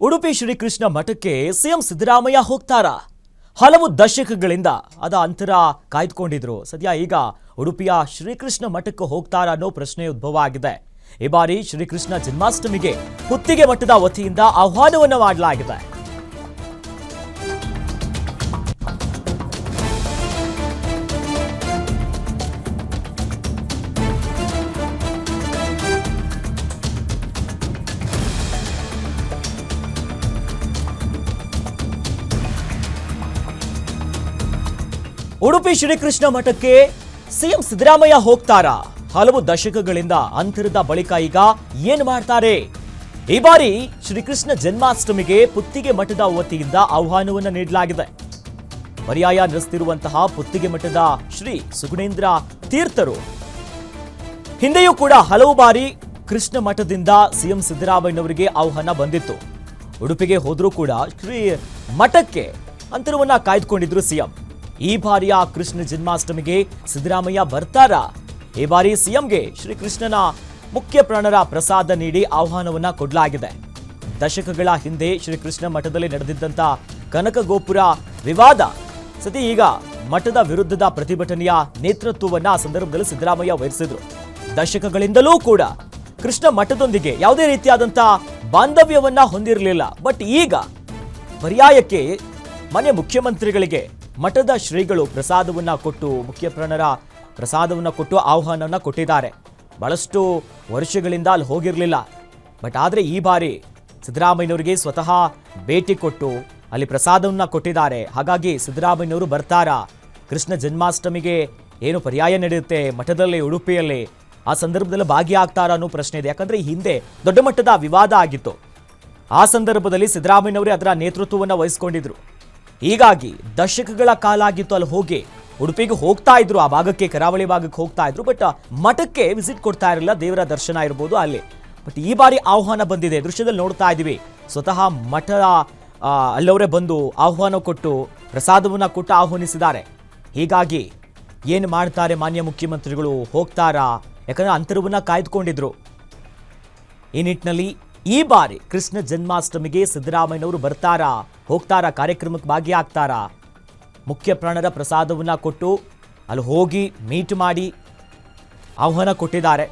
ಉಡುಪಿ ಶ್ರೀಕೃಷ್ಣ ಮಠಕ್ಕೆ ಸಿಎಂ ಸಿದ್ದರಾಮಯ್ಯ ಹೋಗ್ತಾರ? ಹಲವು ದಶಕಗಳಿಂದ ಅದ ಅಂತರ ಕಾಯ್ದುಕೊಂಡಿದ್ರು. ಸದ್ಯ ಈಗ ಉಡುಪಿಯ ಶ್ರೀಕೃಷ್ಣ ಮಠಕ್ಕೆ ಹೋಗ್ತಾರ ಅನ್ನೋ ಪ್ರಶ್ನೆ ಉದ್ಭವ ಆಗಿದೆ. ಈ ಬಾರಿ ಶ್ರೀಕೃಷ್ಣ ಜನ್ಮಾಷ್ಟಮಿಗೆ ಹುತ್ತಿಗೆ ಮಠದ ವತಿಯಿಂದ ಆಹ್ವಾನವನ್ನು ಮಾಡಲಾಗಿದೆ. ಉಡುಪಿ ಶ್ರೀಕೃಷ್ಣ ಮಠಕ್ಕೆ ಸಿಎಂ ಸಿದ್ದರಾಮಯ್ಯ ಹೋಗ್ತಾರಾ. ಹಲವು ದಶಕಗಳಿಂದ ಅಂತರದ ಬಳಿಕ ಈಗ ಏನ್ ಮಾಡ್ತಾರೆ? ಈ ಬಾರಿ ಶ್ರೀಕೃಷ್ಣ ಜನ್ಮಾಷ್ಟಮಿಗೆ ಪುತ್ತಿಗೆ ಮಠದ ವತಿಯಿಂದ ಆಹ್ವಾನವನ್ನು ನೀಡಲಾಗಿದೆ. ಪರ್ಯಾಯ ನಡೆಸುತ್ತಿರುವಂತಹ ಪುತ್ತಿಗೆ ಮಠದ ಶ್ರೀ ಸುಗುಣೇಂದ್ರ ತೀರ್ಥರು. ಹಿಂದೆಯೂ ಕೂಡ ಹಲವು ಬಾರಿ ಕೃಷ್ಣ ಮಠದಿಂದ ಸಿಎಂ ಸಿದ್ದರಾಮಯ್ಯನವರಿಗೆ ಆಹ್ವಾನ ಬಂದಿತ್ತು. ಉಡುಪಿಗೆ ಹೋದರೂ ಕೂಡ ಶ್ರೀ ಮಠಕ್ಕೆ ಅಂತರವನ್ನ ಕಾಯ್ದುಕೊಂಡಿದ್ರು ಸಿಎಂ. ಈ ಬಾರಿಯ ಕೃಷ್ಣ ಜನ್ಮಾಷ್ಟಮಿಗೆ ಸಿದ್ದರಾಮಯ್ಯ ಬರ್ತಾರ? ಈ ಬಾರಿ ಸಿಎಂಗೆ ಶ್ರೀಕೃಷ್ಣನ ಮುಖ್ಯ ಪ್ರಾಣರ ಪ್ರಸಾದ ನೀಡಿ ಆಹ್ವಾನವನ್ನ ಕೊಡಲಾಗಿದೆ. ದಶಕಗಳ ಹಿಂದೆ ಶ್ರೀಕೃಷ್ಣ ಮಠದಲ್ಲಿ ನಡೆದಿದ್ದಂತ ಕನಕ ಗೋಪುರ ವಿವಾದ. ಸತಿ ಈಗ ಮಠದ ವಿರುದ್ಧದ ಪ್ರತಿಭಟನೆಯ ನೇತೃತ್ವವನ್ನ ಆ ಸಂದರ್ಭದಲ್ಲಿ ಸಿದ್ದರಾಮಯ್ಯ ವಹಿಸಿದ್ರು. ದಶಕಗಳಿಂದಲೂ ಕೂಡ ಕೃಷ್ಣ ಮಠದೊಂದಿಗೆ ಯಾವುದೇ ರೀತಿಯಾದಂತ ಬಾಂಧವ್ಯವನ್ನ ಹೊಂದಿರಲಿಲ್ಲ. ಬಟ್ ಈಗ ಪರ್ಯಾಯಕ್ಕೆ ಮನೆ ಮುಖ್ಯಮಂತ್ರಿಗಳಿಗೆ ಮಠದ ಶ್ರೀಗಳು ಪ್ರಸಾದವನ್ನ ಕೊಟ್ಟು ಮುಖ್ಯ ಪ್ರಾಣರ ಪ್ರಸಾದವನ್ನ ಕೊಟ್ಟು ಆಹ್ವಾನವನ್ನ ಕೊಟ್ಟಿದ್ದಾರೆ. ಬಹಳಷ್ಟು ವರ್ಷಗಳಿಂದ ಅಲ್ಲಿ ಹೋಗಿರಲಿಲ್ಲ. ಬಟ್ ಆದರೆ ಈ ಬಾರಿ ಸಿದ್ದರಾಮಯ್ಯನವರಿಗೆ ಸ್ವತಃ ಭೇಟಿ ಕೊಟ್ಟು ಅಲ್ಲಿ ಪ್ರಸಾದವನ್ನ ಕೊಟ್ಟಿದ್ದಾರೆ. ಹಾಗಾಗಿ ಸಿದ್ದರಾಮಯ್ಯನವರು ಬರ್ತಾರಾ? ಕೃಷ್ಣ ಜನ್ಮಾಷ್ಟಮಿಗೆ ಏನು ಪರ್ಯಾಯ ನಡೆಯುತ್ತೆ? ಮಠದಲ್ಲಿ, ಉಡುಪಿಯಲ್ಲಿ ಆ ಸಂದರ್ಭದಲ್ಲಿ ಭಾಗಿಯಾಗ್ತಾರ ಅನ್ನೋ ಪ್ರಶ್ನೆ ಇದೆ. ಯಾಕಂದ್ರೆ ಹಿಂದೆ ದೊಡ್ಡ ಮಟ್ಟದ ವಿವಾದ ಆಗಿತ್ತು. ಆ ಸಂದರ್ಭದಲ್ಲಿ ಸಿದ್ದರಾಮಯ್ಯನವರೇ ಅದರ ನೇತೃತ್ವವನ್ನು ವಹಿಸಿಕೊಂಡಿದ್ರು. ಹೀಗಾಗಿ ದಶಕಗಳ ಕಾಲ ಆಗಿತ್ತು ಅಲ್ಲಿ ಹೋಗಿ. ಉಡುಪಿಗೆ ಹೋಗ್ತಾ ಇದ್ರು, ಆ ಭಾಗಕ್ಕೆ ಕರಾವಳಿ ಭಾಗಕ್ಕೆ ಹೋಗ್ತಾ ಇದ್ರು ಬಟ್ ಮಠಕ್ಕೆ ವಿಸಿಟ್ ಕೊಡ್ತಾ ಇರಲಿಲ್ಲ, ದೇವರ ದರ್ಶನ ಇರ್ಬೋದು ಅಲ್ಲಿ. ಬಟ್ ಈ ಬಾರಿ ಆಹ್ವಾನ ಬಂದಿದೆ, ದೃಶ್ಯದಲ್ಲಿ ನೋಡ್ತಾ ಇದ್ದೀವಿ. ಸ್ವತಃ ಮಠ ಅಲ್ಲವರೇ ಬಂದು ಆಹ್ವಾನ ಕೊಟ್ಟು, ಪ್ರಸಾದವನ್ನ ಕೊಟ್ಟು ಆಹ್ವಾನಿಸಿದ್ದಾರೆ. ಹೀಗಾಗಿ ಏನು ಮಾಡ್ತಾರೆ ಮಾನ್ಯ ಮುಖ್ಯಮಂತ್ರಿಗಳು, ಹೋಗ್ತಾರಾ? ಯಾಕಂದ್ರೆ ಅಂತರವನ್ನ ಕಾಯ್ದುಕೊಂಡಿದ್ರು. ಈ ನಿಟ್ಟಿನಲ್ಲಿ ಈ ಬಾರಿ ಕೃಷ್ಣ ಜನ್ಮಾಷ್ಟಮಿಗೆ ಸಿದ್ದರಾಮಯ್ಯನವರು ಬರ್ತಾರಾ? ಹೋಗ್ತಾರಾ? ಕಾರ್ಯಕ್ರಮಕ್ಕೆ ಭಾಗಿಯಾಗ್ತಾರಾ? ಮುಖ್ಯ ಪ್ರಾಣರ ಪ್ರಸಾದವನ್ನ ಕೊಟ್ಟು ಅಲ್ಲಿ ಹೋಗಿ ಮೀಟ್ ಮಾಡಿ ಆಹ್ವಾನ ಕೊಟ್ಟಿದ್ದಾರೆ.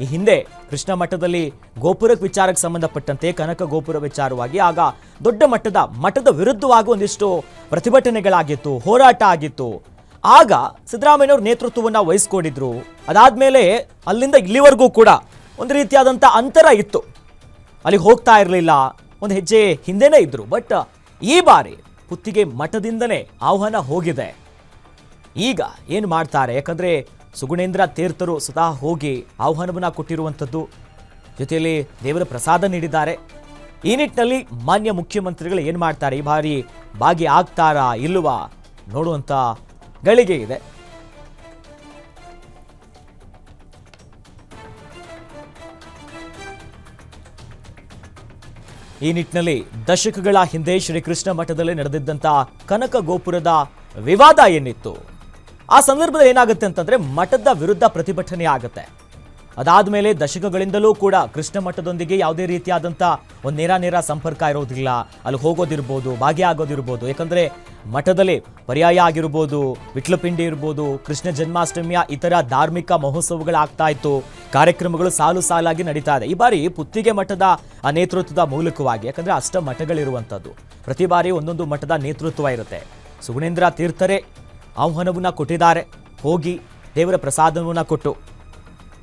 ಈ ಹಿಂದೆ ಕೃಷ್ಣ ಮಠದಲ್ಲಿ ಗೋಪುರಕ್ಕೆ ವಿಚಾರಕ್ಕೆ ಸಂಬಂಧಪಟ್ಟಂತೆ ಕನಕ ಗೋಪುರ ವಿಚಾರವಾಗಿ ಆಗ ದೊಡ್ಡ ಮಟ್ಟದ ಮಠದ ವಿರುದ್ಧವಾಗಿ ಒಂದಿಷ್ಟು ಪ್ರತಿಭಟನೆಗಳಾಗಿತ್ತು, ಹೋರಾಟ ಆಗಿತ್ತು. ಆಗ ಸಿದ್ದರಾಮಯ್ಯನವರು ನೇತೃತ್ವವನ್ನು ವಹಿಸ್ಕೊಂಡಿದ್ರು. ಅದಾದ್ಮೇಲೆ ಅಲ್ಲಿಂದ ಇಲ್ಲಿವರೆಗೂ ಕೂಡ ಒಂದು ರೀತಿಯಾದಂಥ ಅಂತರ ಇತ್ತು. ಅಲ್ಲಿಗೆ ಹೋಗ್ತಾ ಇರಲಿಲ್ಲ. ಒಂದು ಹೆಜ್ಜೆ ಹಿಂದೆನೇ ಇದ್ರು. ಬಟ್, ಈ ಬಾರಿ ಪುತ್ತಿಗೆ ಮಠದಿಂದನೇ ಆಹ್ವಾನ ಹೋಗಿದೆ. ಈಗ ಏನು ಮಾಡ್ತಾರೆ? ಯಾಕಂದ್ರೆ ಸುಗುಣೇಂದ್ರ ತೀರ್ಥರು ಸದಾ ಹೋಗಿ ಆಹ್ವಾನವನ್ನ ಕೊಟ್ಟಿರುವಂಥದ್ದು. ಜೊತೆಯಲ್ಲಿ ದೇವರ ಪ್ರಸಾದ ನೀಡಿದ್ದಾರೆ. ಈ ನಿಟ್ಟಿನಲ್ಲಿ ಮಾನ್ಯ ಮುಖ್ಯಮಂತ್ರಿಗಳು ಏನು ಮಾಡ್ತಾರೆ? ಈ ಬಾರಿ ಭಾಗಿ ಆಗ್ತಾರಾ ಇಲ್ವಾ ನೋಡುವಂಥ ಗಳಿಗೆ ಇದೆ ಈ ನಿಟ್ಟಿನಲ್ಲಿ ದಶಕಗಳ ಹಿಂದೆ ಶ್ರೀಕೃಷ್ಣ ಮಠದಲ್ಲಿ ನಡೆದಿದ್ದಂಥ ಕನಕ ಗೋಪುರದ ವಿವಾದ ಏನಿತ್ತು? ಆ ಸಂದರ್ಭದಲ್ಲಿ ಏನಾಗುತ್ತೆ ಅಂತಂದ್ರೆ ಮಠದ ವಿರುದ್ಧ ಪ್ರತಿಭಟನೆ ಆಗುತ್ತೆ. ಅದಾದ ಮೇಲೆ ದಶಕಗಳಿಂದಲೂ ಕೂಡ ಕೃಷ್ಣ ಮಠದೊಂದಿಗೆ ಯಾವುದೇ ರೀತಿಯಾದಂಥ ಒಂದು ನೇರ ನೇರ ಸಂಪರ್ಕ ಇರೋದಿಲ್ಲ. ಅಲ್ಲಿ ಹೋಗೋದಿರ್ಬೋದು ಭಾಗಿಯಾಗೋದಿರ್ಬೋದು ಯಾಕಂದ್ರೆ ಮಠದಲ್ಲಿ ಪರ್ಯಾಯ ಆಗಿರ್ಬೋದು, ವಿಟ್ಲಪಿಂಡಿ ಇರ್ಬೋದು, ಕೃಷ್ಣ ಜನ್ಮಾಷ್ಟಮಿಯ ಇತರ ಧಾರ್ಮಿಕ ಮಹೋತ್ಸವಗಳಾಗ್ತಾ ಇತ್ತು. ಕಾರ್ಯಕ್ರಮಗಳು ಸಾಲು ಸಾಲಾಗಿ ನಡೀತಾ ಇದೆ. ಈ ಬಾರಿ ಪುತ್ತಿಗೆ ಮಠದ ನೇತೃತ್ವದ ಮೂಲಕವಾಗಿ, ಯಾಕಂದ್ರೆ ಅಷ್ಟ ಮಠಗಳಿರುವಂಥದ್ದು ಪ್ರತಿ ಬಾರಿ ಒಂದೊಂದು ಮಠದ ನೇತೃತ್ವ ಇರುತ್ತೆ. ಸುಗುಣೇಂದ್ರ ತೀರ್ಥರೇ, ಆಹ್ವಾನವನ್ನ ಕೊಟ್ಟಿದ್ದಾರೆ. ಹೋಗಿ ದೇವರ ಪ್ರಸಾದವನ್ನ ಕೊಟ್ಟು.